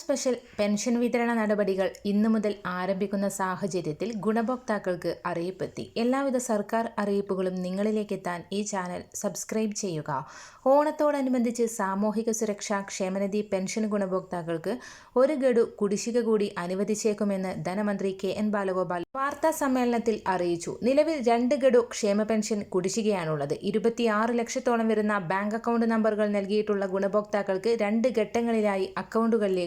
Special pension വിതരണ നടപടികൾ ഇന്നു മുതൽ ആരംഭിക്കുന്ന സാഹചര്യത്തിൽ ഗുണഭോക്താക്കൾക്ക് അറിയിപ്പെത്തി. എല്ലാവിധ സർക്കാർ അറിയിപ്പുകളും നിങ്ങളിലേക്ക് എത്താൻ ഈ ചാനൽ സബ്സ്ക്രൈബ് ചെയ്യുക. ഓണത്തോടനുബന്ധിച്ച് സാമൂഹിക സുരക്ഷാ ക്ഷേമനിധി പെൻഷൻ ഗുണഭോക്താക്കൾക്ക് ഒരു ഗഡു കുടിശ്ശിക കൂടി അനുവദിച്ചേക്കുമെന്ന് ധനമന്ത്രി കെ എൻ ബാലഗോപാൽ വാർത്താ സമ്മേളനത്തിൽ അറിയിച്ചു. നിലവിൽ രണ്ട് ഗഡു ക്ഷേമ പെൻഷൻ കുടിശ്ശികയാണുള്ളത്. ഇരുപത്തിയാറ് ലക്ഷത്തോളം വരുന്ന ബാങ്ക് അക്കൗണ്ട് നമ്പറുകൾ നൽകിയിട്ടുള്ള ഗുണഭോക്താക്കൾക്ക് രണ്ട് ഘട്ടങ്ങളിലായി അക്കൗണ്ടുകളിലേക്ക്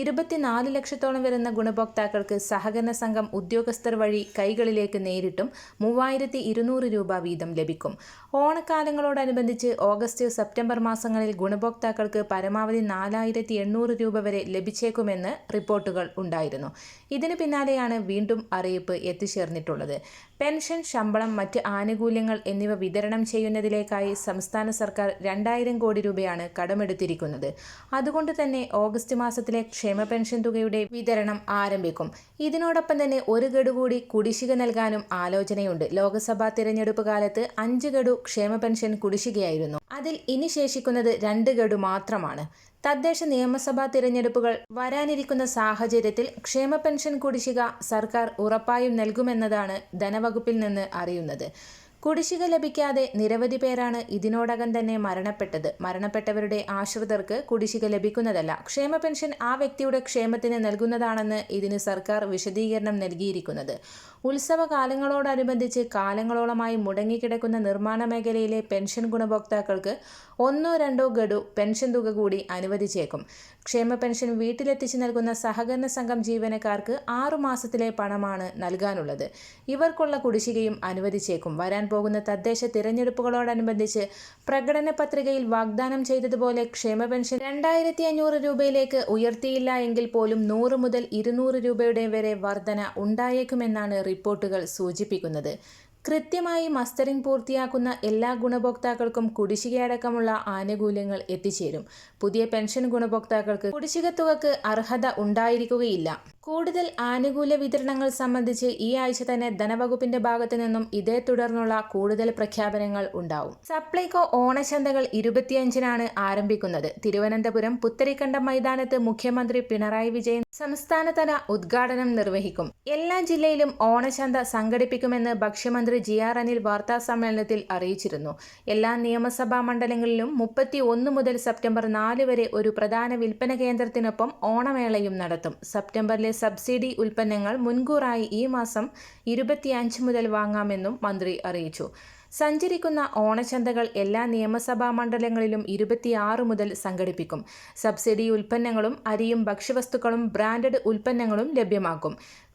ഇരുപത്തിനാല് ലക്ഷത്തോളം വരുന്ന ഗുണഭോക്താക്കൾക്ക് സഹകരണ സംഘം ഉദ്യോഗസ്ഥർ വഴി കൈകളിലേക്ക് നേരിട്ടും മൂവായിരത്തി ഇരുന്നൂറ് രൂപ വീതം ലഭിക്കും. ഓണക്കാലങ്ങളോടനുബന്ധിച്ച് ഓഗസ്റ്റ് സെപ്റ്റംബർ മാസങ്ങളിൽ ഗുണഭോക്താക്കൾക്ക് പരമാവധി നാലായിരത്തി എണ്ണൂറ് രൂപ വരെ ലഭിച്ചേക്കുമെന്ന് റിപ്പോർട്ടുകൾ ഉണ്ടായിരുന്നു. ഇതിന് പിന്നാലെയാണ് വീണ്ടും അറിയിപ്പ് എത്തിച്ചേർന്നിട്ടുള്ളത്. പെൻഷൻ ശമ്പളം മറ്റ് ആനുകൂല്യങ്ങൾ എന്നിവ വിതരണം ചെയ്യുന്നതിലേക്കായി സംസ്ഥാന സർക്കാർ രണ്ടായിരം കോടി രൂപയാണ് കടമെടുത്തിരിക്കുന്നത്. അതുകൊണ്ട് തന്നെ ഓഗസ്റ്റ് മാസത്തിലെ ക്ഷേമ പെൻഷൻ തുകയുടെ വിതരണം ആരംഭിക്കും. ഇതിനോടൊപ്പം തന്നെ ഒരു ഗഡു കൂടി കുടിശ്ശിക നൽകാനും ആലോചനയുണ്ട്. ലോക്സഭാ തിരഞ്ഞെടുപ്പ് കാലത്ത് അഞ്ച് ഗഡു ക്ഷേമ പെൻഷൻ കുടിശ്ശികയായിരുന്നു. അതിൽ ഇനി ശേഷിക്കുന്നത് രണ്ട് ഗഡു മാത്രമാണ്. തദ്ദേശ നിയമസഭാ തിരഞ്ഞെടുപ്പുകൾ വരാനിരിക്കുന്ന സാഹചര്യത്തിൽ ക്ഷേമ പെൻഷൻ കുടിശ്ശിക സർക്കാർ ഉറപ്പായും നൽകുമെന്നതാണ് ധനവകുപ്പിൽ നിന്ന് അറിയുന്നത്. കുടിശ്ശിക ലഭിക്കാതെ നിരവധി പേരാണ് ഇതിനോടകം തന്നെ മരണപ്പെട്ടത്. മരണപ്പെട്ടവരുടെ ആശ്രിതർക്ക് കുടിശ്ശിക ലഭിക്കുന്നതല്ല. ക്ഷേമ പെൻഷൻ ആ വ്യക്തിയുടെ ക്ഷേമത്തിന് നൽകുന്നതാണെന്ന് ഇതിന് സർക്കാർ വിശദീകരണം നൽകിയിരിക്കുന്നത്. ഉത്സവ കാലങ്ങളോടനുബന്ധിച്ച് കാലങ്ങളോളമായി മുടങ്ങിക്കിടക്കുന്ന നിർമ്മാണ മേഖലയിലെ പെൻഷൻ ഗുണഭോക്താക്കൾക്ക് ഒന്നോ രണ്ടോ ഗഡു പെൻഷൻ തുക കൂടി അനുവദിച്ചേക്കും. ക്ഷേമ പെൻഷൻ വീട്ടിലെത്തിച്ച് നൽകുന്ന സഹകരണ സംഘം ജീവനക്കാർക്ക് ആറു മാസത്തിലെ പണമാണ് നൽകാനുള്ളത്. ഇവർക്കുള്ള കുടിശ്ശികയും അനുവദിച്ചേക്കും. വരാൻ പോകുന്ന തദ്ദേശ തിരഞ്ഞെടുപ്പുകളോടനുബന്ധിച്ച് പ്രകടന പത്രികയിൽ വാഗ്ദാനം ചെയ്തതുപോലെ ക്ഷേമ പെൻഷൻ രണ്ടായിരത്തി അഞ്ഞൂറ് രൂപയിലേക്ക് ഉയർത്തിയില്ല എങ്കിൽ പോലും നൂറ് മുതൽ ഇരുന്നൂറ് രൂപയുടെ വരെ വർധന ഉണ്ടായേക്കുമെന്നാണ് റിപ്പോർട്ടുകൾ സൂചിപ്പിക്കുന്നത്. കൃത്യമായി മസ്റ്ററിംഗ് പൂർത്തിയാക്കുന്ന എല്ലാ ഗുണഭോക്താക്കൾക്കും കുടിശ്ശികയടക്കമുള്ള ആനുകൂല്യങ്ങൾ എത്തിച്ചേരും. പുതിയ പെൻഷൻ ഗുണഭോക്താക്കൾക്ക് കുടിശ്ശിക തുകക്ക് അർഹത ഉണ്ടായിരിക്കുകയില്ല. കൂടുതൽ ആനുകൂല്യ വിതരണങ്ങൾ സംബന്ധിച്ച് ഈ ആഴ്ച തന്നെ ധനവകുപ്പിന്റെ ഭാഗത്തു നിന്നും ഇതേ തുടർന്നുള്ള കൂടുതൽ പ്രഖ്യാപനങ്ങൾ ഉണ്ടാവും. സപ്ലൈകോ ഓണശന്തകൾ ഇരുപത്തിയഞ്ചിനാണ് ആരംഭിക്കുന്നത്. തിരുവനന്തപുരം പുത്തരിക്കണ്ടം മൈതാനത്ത് മുഖ്യമന്ത്രി പിണറായി വിജയൻ സംസ്ഥാനതല ഉദ്ഘാടനം നിർവഹിക്കും. എല്ലാ ജില്ലയിലും ഓണശന്ത സംഘടിപ്പിക്കുമെന്ന് ഭക്ഷ്യമന്ത്രി ജി ആർ അനിൽ വാർത്താ സമ്മേളനത്തിൽ അറിയിച്ചിരുന്നു. എല്ലാ നിയമസഭാ മണ്ഡലങ്ങളിലും മുപ്പത്തി ഒന്ന് മുതൽ സെപ്റ്റംബർ നാല് വരെ ഒരു പ്രധാന വിൽപ്പന കേന്ദ്രത്തിനൊപ്പം ഓണമേളയും നടത്തും. സെപ്റ്റംബറിലെ സബ്സിഡി ഉൽപ്പന്നങ്ങൾ മുൻകൂറായി ഈ മാസം ഇരുപത്തിയഞ്ച് മുതൽ വാങ്ങാമെന്നും മന്ത്രി അറിയിച്ചു. സഞ്ചരിക്കുന്ന ഓണച്ചന്തകൾ എല്ലാ നിയമസഭാ മണ്ഡലങ്ങളിലും ഇരുപത്തിയാറ് മുതൽ സംഘടിപ്പിക്കും. സബ്സിഡി ഉൽപ്പന്നങ്ങളും അരിയും ഭക്ഷ്യവസ്തുക്കളും ബ്രാൻഡഡ് ഉൽപ്പന്നങ്ങളും ലഭ്യമാക്കും.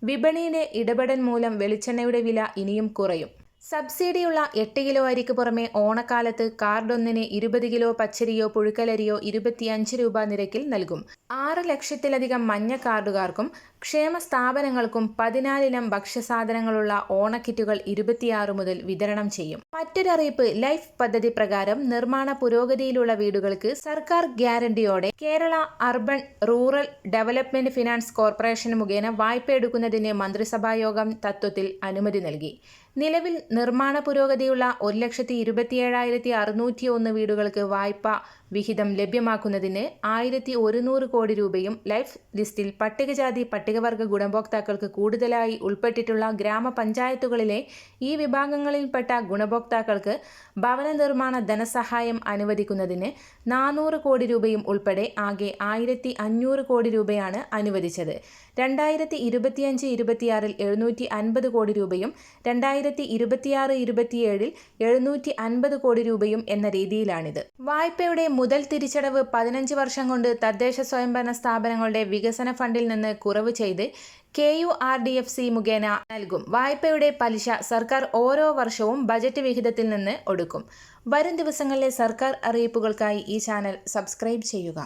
വിപണിയിലെ ഇടപെടൽ മൂലം വെളിച്ചെണ്ണയുടെ വില ഇനിയും കുറയും. സബ്സിഡിയുള്ള എട്ട് കിലോ അരിക്ക് പുറമെ ഓണക്കാലത്ത് കാർഡൊന്നിന് ഇരുപത് കിലോ പച്ചരിയോ പുഴുക്കലരിയോ ഇരുപത്തിയഞ്ച് രൂപ നിരക്കിൽ നൽകും. ആറ് ലക്ഷത്തിലധികം മഞ്ഞ കാർഡുകാർക്കും ക്ഷേമ സ്ഥാപനങ്ങൾക്കും പതിനാലിനം ഭക്ഷ്യസാധനങ്ങളുള്ള ഓണക്കിറ്റുകൾ ഇരുപത്തിയാറ് മുതൽ വിതരണം ചെയ്യും. മറ്റൊരറിയിപ്പ് ലൈഫ് പദ്ധതി പ്രകാരം നിർമ്മാണ പുരോഗതിയിലുള്ള വീടുകൾക്ക് സർക്കാർ ഗ്യാരണ്ടിയോടെ Kerala urban rural development finance corporation മുഖേന വായ്പ എടുക്കുന്നതിന് മന്ത്രിസഭായോഗം തത്വത്തിൽ അനുമതി നൽകി. നിലവിൽ നിർമ്മാണ പുരോഗതിയുള്ള ഒരു ലക്ഷത്തി ഇരുപത്തിയേഴായിരത്തി അറുന്നൂറ്റി ഒന്ന് വീടുകൾക്ക് വായ്പ വിഹിതം ലഭ്യമാക്കുന്നതിന് ആയിരത്തി ഒരുന്നൂറ് കോടി രൂപയും ലൈഫ് ലിസ്റ്റിൽ പട്ടികജാതി പട്ടികവർഗ ഗുണഭോക്താക്കൾക്ക് കൂടുതലായി ഉൾപ്പെട്ടിട്ടുള്ള ഗ്രാമപഞ്ചായത്തുകളിലെ ഈ വിഭാഗങ്ങളിൽപ്പെട്ട ഗുണഭോക്താക്കൾക്ക് ഭവന നിർമ്മാണ ധനസഹായം അനുവദിക്കുന്നതിന് നാനൂറ് കോടി രൂപയും ഉൾപ്പെടെ ആകെ ആയിരത്തി അഞ്ഞൂറ് കോടി രൂപയാണ് അനുവദിച്ചത്. രണ്ടായിരത്തി ഇരുപത്തിയഞ്ച് ഇരുപത്തിയാറിൽ എഴുന്നൂറ്റി അൻപത് കോടി രൂപയും രണ്ടായിരത്തി ഇരുപത്തിയാറ് ഇരുപത്തിയേഴിൽ എഴുന്നൂറ്റി അൻപത് കോടി രൂപയും എന്ന രീതിയിലാണിത്. വായ്പയുടെ മുതൽ തിരിച്ചടവ് പതിനഞ്ച് വർഷം കൊണ്ട് തദ്ദേശ സ്വയംഭരണ സ്ഥാപനങ്ങളുടെ വികസന ഫണ്ടിൽ നിന്ന് കുറവ് ചെയ്ത് K U R D F C മുഖേന നൽകും. വായ്പയുടെ പലിശ സർക്കാർ ഓരോ വർഷവും ബജറ്റ് വിഹിതത്തിൽ നിന്ന് ഒടുക്കും വരും ദിവസങ്ങളിലെ സർക്കാർ അറിയിപ്പുകൾക്കായി ഈ ചാനൽ സബ്സ്ക്രൈബ് ചെയ്യുക.